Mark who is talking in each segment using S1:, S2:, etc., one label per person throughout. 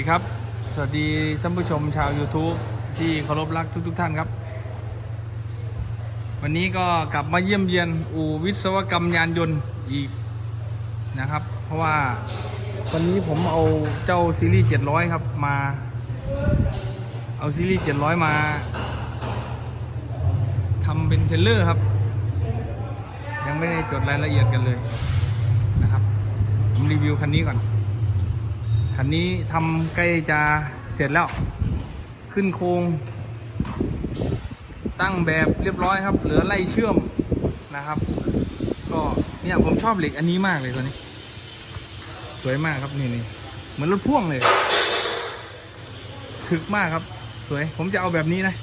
S1: สวัสดีครับ สวัสดีท่านผู้ชมชาว YouTube ที่เคารพรักทุกๆท่านครับ วันนี้ก็กลับมาเยี่ยมเยียนอู่วิศวกรรมยานยนต์อีกนะครับ เพราะว่าวันนี้ผมเอาเจ้าซีรีส์ 700 ครับมา เอาซีรีส์ 700 มาทำเป็นเทเลอร์ครับ ยังไม่ได้จดรายละเอียดกันเลยนะครับ ผมรีวิวคันนี้ก่อน คันนี้ทำใกล้จะเสร็จแล้ว ขึ้นโครง ตั้งแบบเรียบร้อยครับ เหลือไล่เชื่อมนะครับ ก็เนี่ยผมชอบเหล็กอันนี้มากเลยตัวนี้ สวยมากครับนี่นี่เหมือนรถพ่วงเลยถึกมากครับ สวยผมจะเอาแบบนี้นะ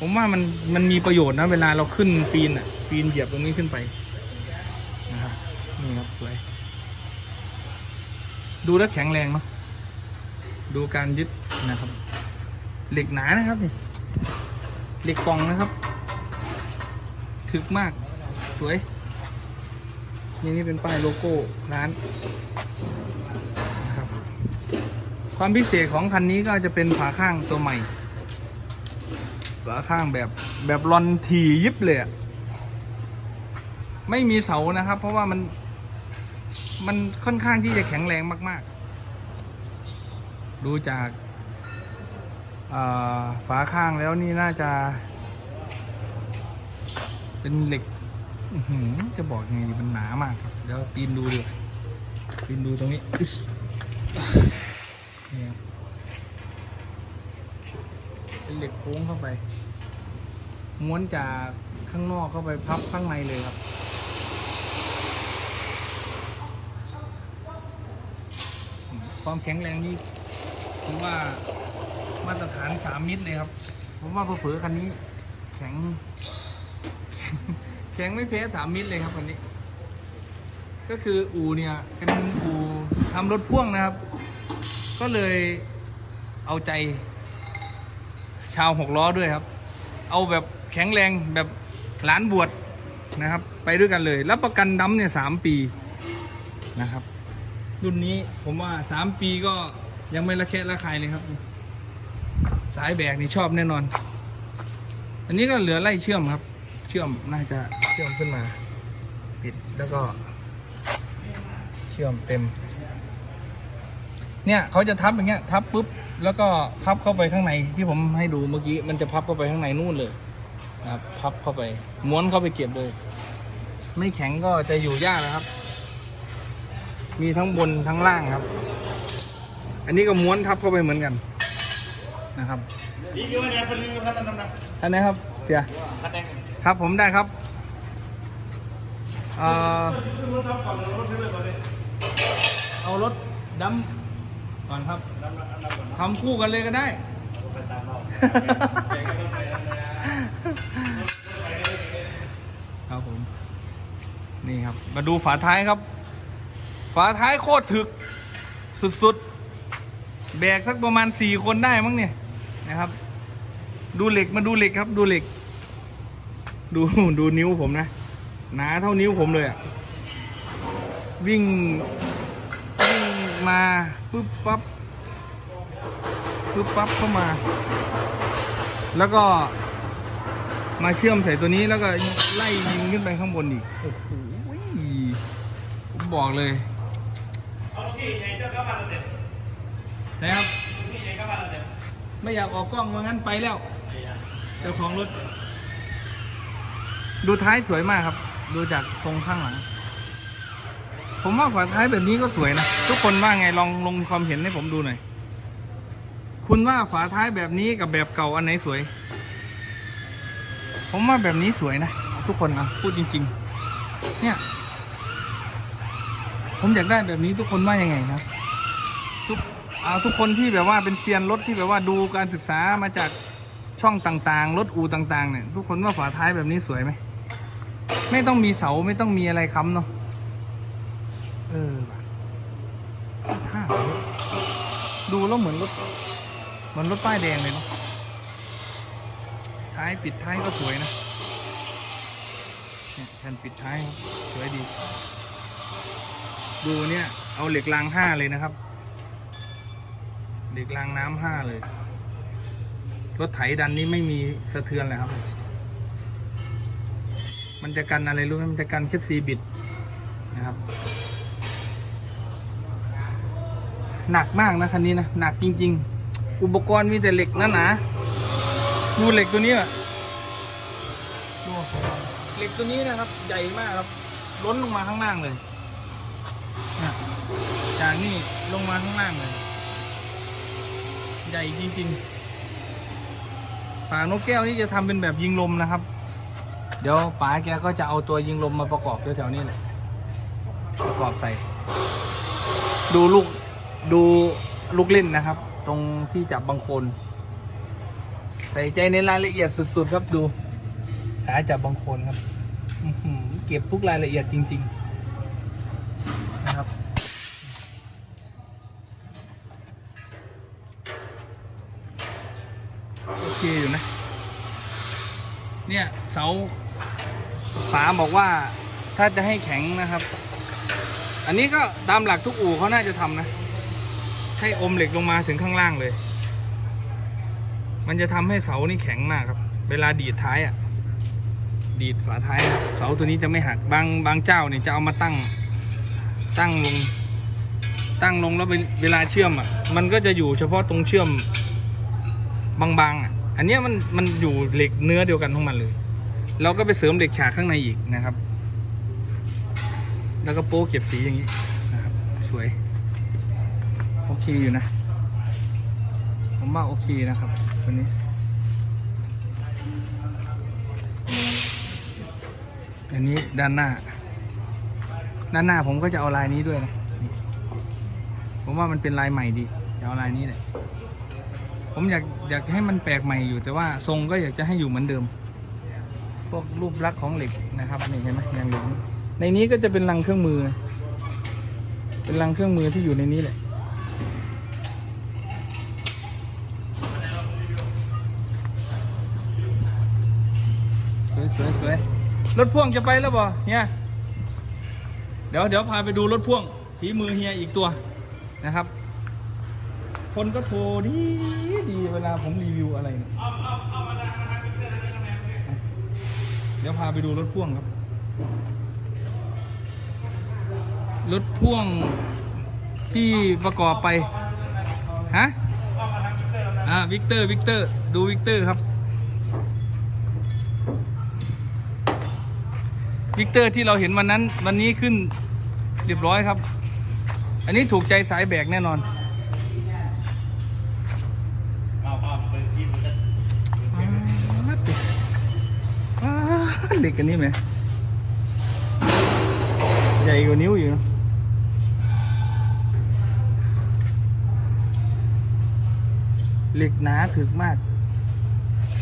S1: ผมว่ามันมันมีประโยชน์นะ เวลาเราขึ้นปีนอะ ปีนเหยียบตรงนี้ขึ้นไปนะครับ นี่ครับสวย ดูแล้วแข็งแรงเนาะดูการยึดนะครับ เหล็กหนานะครับนี่เหล็กกลองนะครับ ถึกมากสวยนี่นี่เป็นป้ายโลโก้ร้านนะครับ ความพิเศษของคันนี้ก็จะเป็นฝาข้างตัวใหม่ฝาข้างแบบแบบรอนทียิบเลยอะไม่มีเสานะครับ เพราะว่ามัน มันค่อนข้างที่จะแข็งแรงมาก ๆ ดูจากาฝาข้างแล้วนี่น่าจะ เป็นเหล็กจะบอกยังไงมันหนามากครับเดี๋ยวปีนดูดีกว่าปีนดูตรงนี้เป็นเหล็กโค้งเข้าไป ม้วนจากข้างนอกเข้าไปพับข้างในเลยครับ ความแข็งแรงนี่ผมว่ามาตรฐานสามมิตรเลยครับ ผมว่าเผลอคันนี้ แข็ง แข็งไม่แพ้สามมิตรเลยครับคันนี้ ก็คืออูเนี่ยเป็นอูทำรถพ่วงนะครับ ก็เลยเอาใจ ชาวหกล้อด้วยครับ เอาแบบแข็งแรงแบบหลานบวชนะครับ ไปด้วยกันเลย รับประกันดำเนี่ยสามปีนะครับ รุ่นนี้ผมว่าสามปีก็ยังไม่ระแคะระคายเลยครับ สายแบกนี่ชอบแน่นอน อันนี้ก็เหลือไล่เชื่อมครับ เชื่อมน่าจะเชื่อมขึ้นมา ปิดแล้วก็ เชื่อมเต็ม เนี่ยเขาจะทับอย่างเงี้ยทับปุ๊บแล้วก็พับเข้าไปข้างในที่ผมให้ดูเมื่อกี้มันจะพับเข้าไปข้างในนู่นเลยนะครับพับเข้าไป ม้วนเข้าไปเก็บเลย ไม่แข็งก็จะอยู่ยากนะครับ มีทั้งบนทั้งล่างครับ อันนี้ก็ม้วนทับเข้าไปเหมือนกันนะครับอันไหนี้ครับเสียครับผมได้ครับเอ่อเอารถดำก่อนครับทำคู่กันเลยก็ได้ครับผม นี่ครับ มาดูฝาท้ายครับ ฝาท้ายโคตรถึกสุดๆ แบกสักประมาณสี่คนได้มั้งเนี่ยนะครับ ดูเหล็กมาดูเหล็กครับ ดูเหล็ก ดูดูนิ้วผมนะ หนาเท่านิ้วผมเลยอะวิ่งวิ่งมาปึ๊บปั๊บปึ๊บปั๊บเข้ามา แล้วก็มาเชื่อมใส่ตัวนี้แล้วก็ไล่ยิงขึ้นไปข้างบนอีก โอ้โหผมบอกเลย นะครับ ไม่อยากออกกล้องว่างั้นไปแล้ว เจ้าของรถ ดูท้ายสวยมากครับ ดูจากทรงข้างหลัง ผมว่าฝาท้ายแบบนี้ก็สวยนะ ทุกคนว่าไงลองลงความเห็นให้ผมดูหน่อย คุณว่าฝาท้ายแบบนี้กับแบบเก่าอันไหนสวย ผมว่าแบบนี้สวยนะ ทุกคนนะพูดจริง ๆ เนี่ย ผมอยากได้แบบนี้ทุกคนว่ายังไงครับ ทุกเอาทุกคนที่แบบว่าเป็นเซียนรถที่แบบว่าดูการศึกษามาจากช่องต่างๆ รถอูต่างๆ เนี่ย ทุกคนว่าฝาท้ายแบบนี้สวยไหม ไม่ต้องมีเสาไม่ต้องมีอะไรค้ำเนาะ เออท่าดูแล้วเหมือนรถเหมือนรถป้ายแดงเลยเนาะ ท้ายปิดท้ายก็สวยนะเนี่ยแผ่นปิดท้ายสวยดี ดูเนี่ยเอาเหล็กรางห้าเลยนะครับ เหล็กรางน้ำห้าเลย รถไถดันนี้ไม่มีสะเทือนเลยครับ มันจะกันอะไรรู้ไหมมันจะกันแค่ซีบิดนะครับ หนักมากนะคันนี้นะหนักจริง ๆ อุปกรณ์มีแต่เหล็กนะหนาดูเหล็กตัวนี้อะดูเหล็กตัวนี้นะครับ ใหญ่มากครับ ล้นลงมาข้างล่างเลย นะจากนี่ลงมาข้างล่างเลย ใหญ่จริงๆป่านกแก้วนี่จะทำเป็นแบบยิงลมนะครับ เดี๋ยวป๋าแกก็จะเอาตัวยิงลมมาประกอบแถวๆนี้แหละประกอบใส่ ดูลูกดูลูกเล่นนะครับ ตรงที่จับบางคน ใส่ใจในรายละเอียดสุด ๆ ครับดูขาจับบางคนครับเก็บทุกรายละเอียดจริง ๆ เสาฝาบอกว่าถ้าจะให้แข็งนะครับ อันนี้ก็ตามหลักทุกอู่เขาน่าจะทำนะ ให้อมเหล็กลงมาถึงข้างล่างเลย มันจะทำให้เสานี่แข็งมากครับ เวลาดีดท้ายอะ ดีดฝาท้ายเสาตัวนี้จะไม่หักบางบางเจ้าเนี่ยจะเอามาตั้งตั้งลงตั้งลงแล้วเวลาเชื่อมอะ มันก็จะอยู่เฉพาะตรงเชื่อมบางๆอะ อันนี้มันมันอยู่เหล็กเนื้อเดียวกันของมันเลย เราก็ไปเสริมเหล็กฉากข้างในอีกนะครับ แล้วก็โป๊เก็บสีอย่างนี้นะครับ สวย โอเคอยู่นะ ผมว่าโอเคนะครับตัวนี้อันนี้ด้านหน้า ด้านหน้าผมก็จะเอาลายนี้ด้วยนะผมว่ามันเป็นลายใหม่ดีจะเอาลายนี้แหละ ผมอยากอยากให้มันแปลกใหม่อยู่แต่ว่าทรงก็อยากจะให้อยู่เหมือนเดิม พวกรูปลักษณ์ของเหล็กนะครับนี่เห็นไหมยางเหล็กในนี้ก็จะเป็นรังเครื่องมือ เป็นรังเครื่องมือที่อยู่ในนี้แหละสวยสวยสวยรถพ่วงจะไปแล้วบ่เฮียเดี๋ยวเดี๋ยวพาไปดูรถพ่วงฝีมือเฮียอีกตัวนะครับ คนก็โทรดีดีเวลาผมรีวิวอะไรเนี่ย เดี๋ยวพาไปดูรถพ่วงครับ รถพ่วงที่ประกอบไป ฮะ อ่า วิกเตอร์ วิกเตอร์ ดูวิกเตอร์ครับ วิกเตอร์ที่เราเห็นวันนั้น วันนี้ขึ้นเรียบร้อยครับ อันนี้ถูกใจสายแบกแน่นอน เด็กกันนี่ไหมใหญ่กว่านิ้วอยู่เนอะเหล็กหนาถึกมาก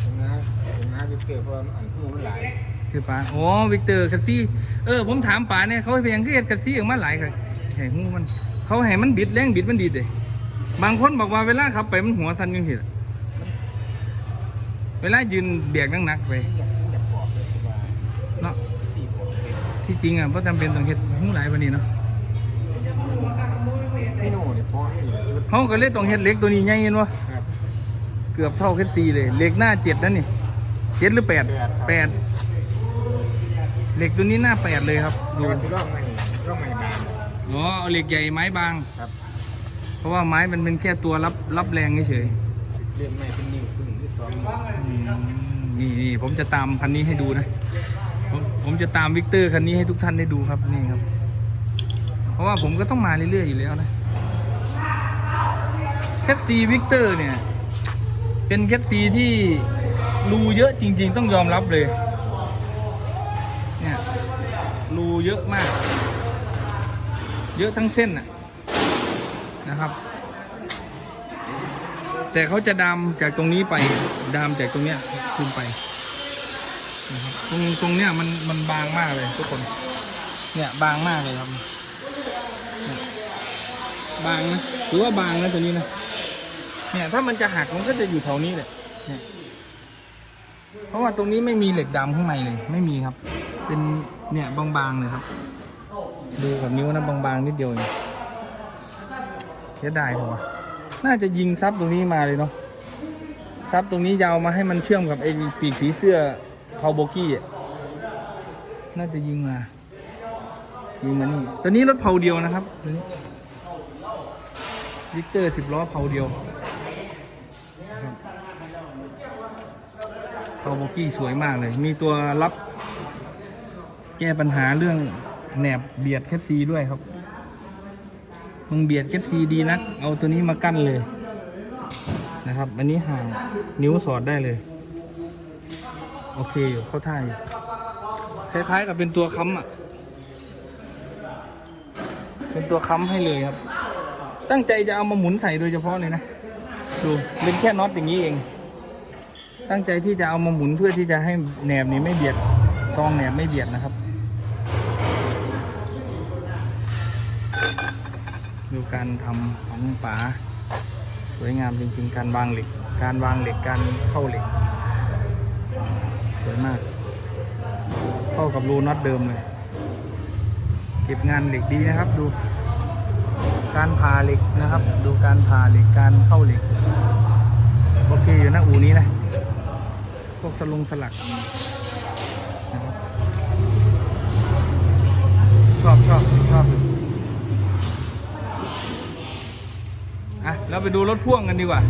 S2: ผมนะผมนะวิกเตอร์เพราะว่าอันคู่มันหลาย
S1: คือป๋าอ๋อวิกเตอร์คัสซี่เออ ผมถามป๋าเนี่ยเขาเพียงแค่คัสซี่ออกมาหลายครับแห่หูมัน เขาให้มันบิดแรงบิดมันดีเลยบางคนบอกว่าเวลาขับไปมันหัวสั่นยังเห็นเวลายืนเบียกหนักๆไป ที่จริงอะเพราะจำเป็นต้องเฮ็ดหูหลายวันนี้เนาะ
S2: ไม่โน่เนี่ยเพราะนี่แหละ
S1: เขาก็เลยต้องเฮ็ดเหล็กตัวนี้ใหญ่เห็นวะ
S2: ครับ
S1: เกือบเท่าแคสซีเลยเหล็กหน้าเจ็ดนั่นนี่เจ็ดหรือแปดแปดเหล็กตัวนี้หน้าแปดเลยครับ
S2: ดู
S1: ดู
S2: ที่ร่องใหม่ร่องใหม่บาง
S1: อ๋อเอาเหล็กใหญ่ไม้บาง
S2: ครับ
S1: เพราะว่าไม้มันเป็นแค่ตัวรับรับแรงเฉย
S2: เลื่อนใหม่เป็นนิ้วครึ่งหรือสองนิ้ว
S1: ๆอืมนี่นี่ผมจะตามคันนี้ให้ดูนะ ผมผมจะตามวิกเตอร์คันนี้ให้ทุกท่านได้ดูครับนี่ครับ เพราะว่าผมก็ต้องมาเรื่อยๆอยู่แล้วนะแคสซีวิกเตอร์เนี่ย เป็นแคสซีที่รูเยอะจริง ๆ ต้องยอมรับเลยเนี่ยรูเยอะมาก เยอะทั้งเส้นน่ะนะครับ แต่เขาจะดามจากตรงนี้ไปดามจากตรงเนี้ยขึ้นไป นะครับตรงตรงเนี้ยมันมันบางมากเลยทุกคน เนี่ยบางมากเลยครับ บางนะถือว่าบางนะตัวนี้นะเนี่ยถ้ามันจะหักมันก็จะอยู่แถวนี้แหละเนี่ยเพราะว่าตรงนี้ไม่มีเหล็กดำข้างในเลย ไม่มีครับ เป็นเนี่ยบางๆเลยครับ ดูกับนิ้วนะบางๆนิดเดียวเองเสียดายเหรอวน่าจะยิงซับตรงนี้มาเลยเนาะซับตรงนี้ยาวมาให้มันเชื่อมกับไอ้ปีกผีเสื้อ พาวโบกี้อะน่าจะยิงมา ยิงมานี่ ตัวนี้รถเผาเดียวนะครับ ตัวนี้วิกเตอร์สิบล้อเผาเดียวเผาโบกี้สวยมากเลย มีตัวรับ แก้ปัญหาเรื่องแหนบเบียดแคปซีด้วยครับ มึงเบียดแคปซีดีนัก เอาตัวนี้มากั้นเลยนะครับ อันนี้ห่างนิ้วสอดได้เลย โอเคอยู่เข้าท่าอยู่คล้ายๆกับเป็นตัวค้ำอะ เป็นตัวค้ำให้เลยครับ ตั้งใจจะเอามาหมุนใส่โดยเฉพาะเลยนะ ดูเป็นแค่น็อตอย่างนี้เอง ตั้งใจที่จะเอามาหมุนเพื่อที่จะให้แหนบนี้ไม่เบียดซองแหนบไม่เบียดนะครับ ดูการทำของป๋าสวยงามจริงๆ การวางเหล็ก การวางเหล็ก การเข้าเหล็ก มาก เข้ากับรูน็อตเดิมเลย เก็บงานเหล็กดีนะครับ ดู การผ่าเหล็กนะครับ ดูการผ่าเหล็กการเข้าเหล็ก โอเคอยู่นะอูนี้นะ พวกสลุงสลักชอบชอบชอบอยู่อะเราไปดูรถพ่วงกันดีกว่า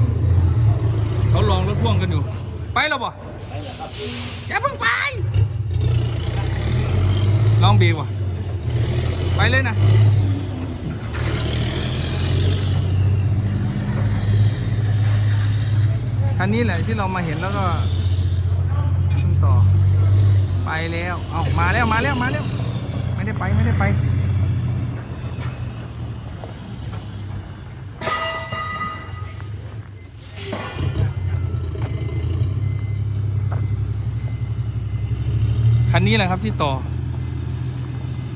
S1: เขาลองรถพ่วงกันอยู่ ไปแล้วบ่อย่าเพิ่งไป ลองบรกว่ะไปเลยนะคันนี้แหละที่เรามาเห็นแล้วก็ต่อ ไปแล้ว เอามาแล้วมาแล้วมาแล้ว ไม่ได้ไปไม่ได้ไป คันนี้แหละครับที่ต่อ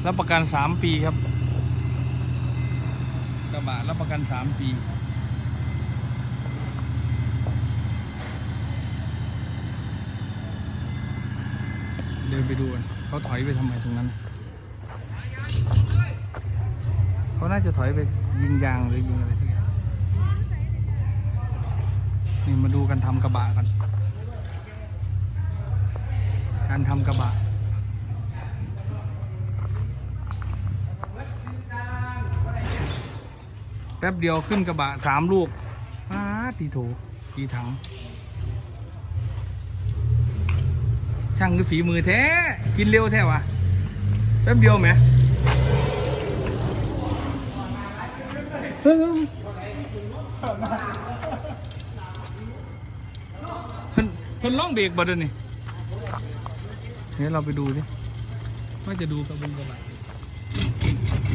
S1: รับประกันสามปีครับ กระบะรับประกันสามปีเดินไปดูเขาถอยไปทำไมตรงนั้น เขาน่าจะถอยไปยิงยางหรือยิงอะไรสักอย่างนี่มาดูกันทำกระบะกัน การทำกระบะ แป๊บเดียวขึ้นกระบะสามลูกอ้าตีโถตีถัง ช่างคือฝีมือแท้ กินเร็วแท้วะแป๊บเดียวไหมเฮ้ยพิ่นเพิ่นล่องเบรกบ่เดี๋ยวนี้เดี๋ยวเราไปดูดิว่าจะดูกระบวนกระบะ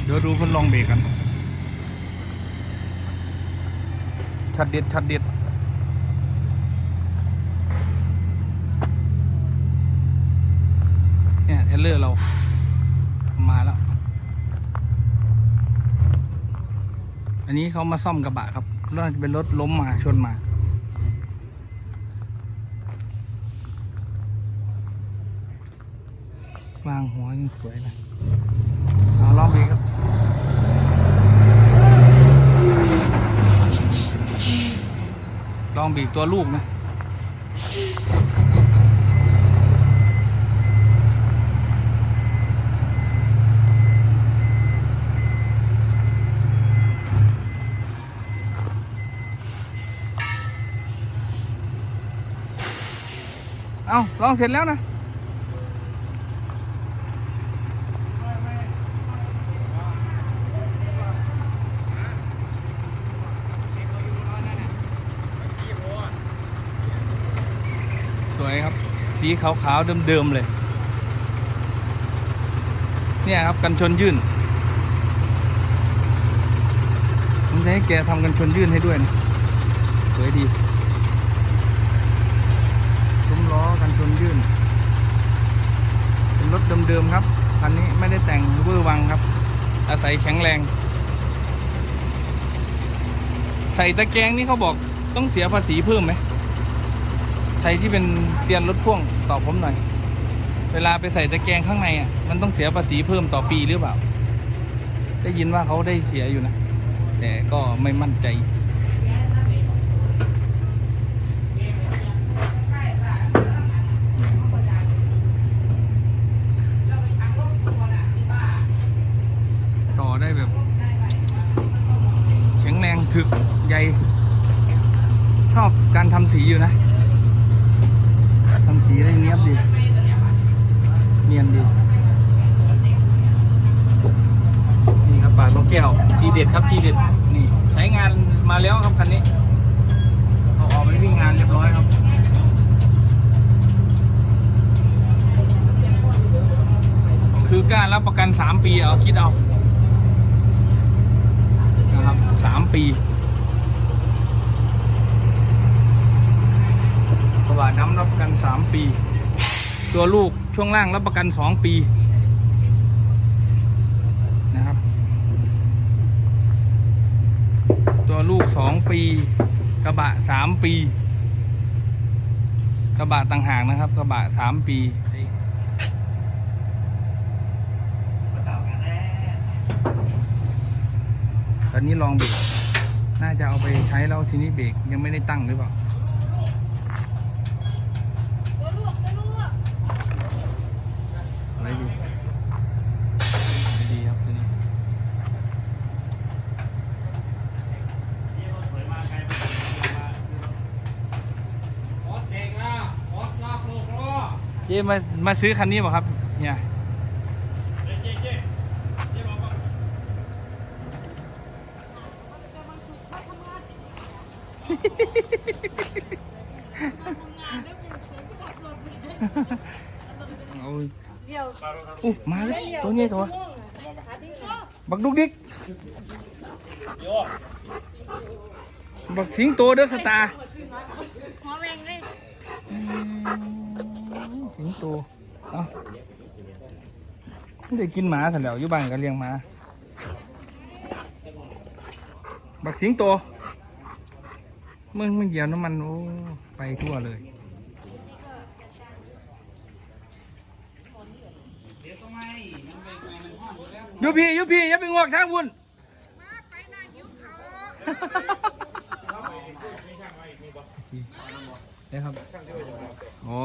S1: เดี๋ยวดูเพิ่นลองเบรกกัน ชัดเด็ดชัดเด็ดเนี่ยเทรลเลอร์เรามาแล้ว อันนี้เขามาซ่อมกระบะครับน่าจะเป็นรถล้มมาชนมาวางหัวยังสวยเลยเอาลองดีครับ องบีบตัวลูกนะเอาลองเสร็จแล้วนะ สวยครับ สีขาวๆเดิมๆเลย เนี่ยครับกันชนยื่นผมจะให้แกทำกันชนยื่นให้ด้วยนะสวยดีซุ้มล้อกันชนยื่น เป็นรถเดิมๆครับคันนี้ไม่ได้แต่งเวอร์วังครับ อาศัยแข็งแรง ใส่ตะแกรงนี่เขาบอกต้องเสียภาษีเพิ่มไหม ใครที่เป็นเซียนรถพ่วงตอบผมหน่อย เวลาไปใส่ตะแกรงข้างในอะ มันต้องเสียภาษีเพิ่มต่อปีหรือเปล่า ได้ยินว่าเขาได้เสียอยู่นะ แต่ก็ไม่มั่นใจ ต่อได้แบบเชียงแรงถึกใหญ่ ชอบการทำสีอยู่นะ สีได้เนียบดี เนียนดี นี่ครับปากนกแก้ว ทีเด็ดครับทีเด็ด นี่ ใช้งานมาแล้วครับคันนี้เอาออกไปวิ่งงานเรียบร้อยครับคือการรับประกัน 3 ปี เอา คิดเอา นะครับ 3 ปี กระบะน้ำรับประกัน 3 ปี ตัวลูกช่วงล่างรับประกัน 2 ปีนะครับ ตัวลูก 2 ปี กระบะ 3 ปี กระบะต่างหากนะครับ กระบะ 3 ปีตอนนี้ลองเบรกน่าจะเอาไปใช้แล้วทีนี้เบรกยังไม่ได้ตั้งหรือเปล่า
S3: ตัวลวกตัวลวก
S1: อะไรดีไม่ดีครับตัวนี้ เจ๊มามาซื้อคันนี้เปล่ะครับเนี่ย
S3: จะมาถูกมาทำงานมาทำงานด้วยเป็นเสือที่ขับรถไปเลย
S1: เอา
S3: เดี๋ยว
S1: อู้มาเลยตัวนี้ตัว
S3: หาที่ก็
S1: บักดุกดิกบักสิงโตเดอะสตาร์ สิงโตเอ้าไม่ได้กินหมาสันแล้วอยู่บ้านก็เลี้ยงหมา บักสิงโต มึงมึงเหยียบน้ำมันโอ้ไปทั่วเลยอยูพี่อยูพี่อย่าไปงวกทางบุญได้ครับ อ๋อ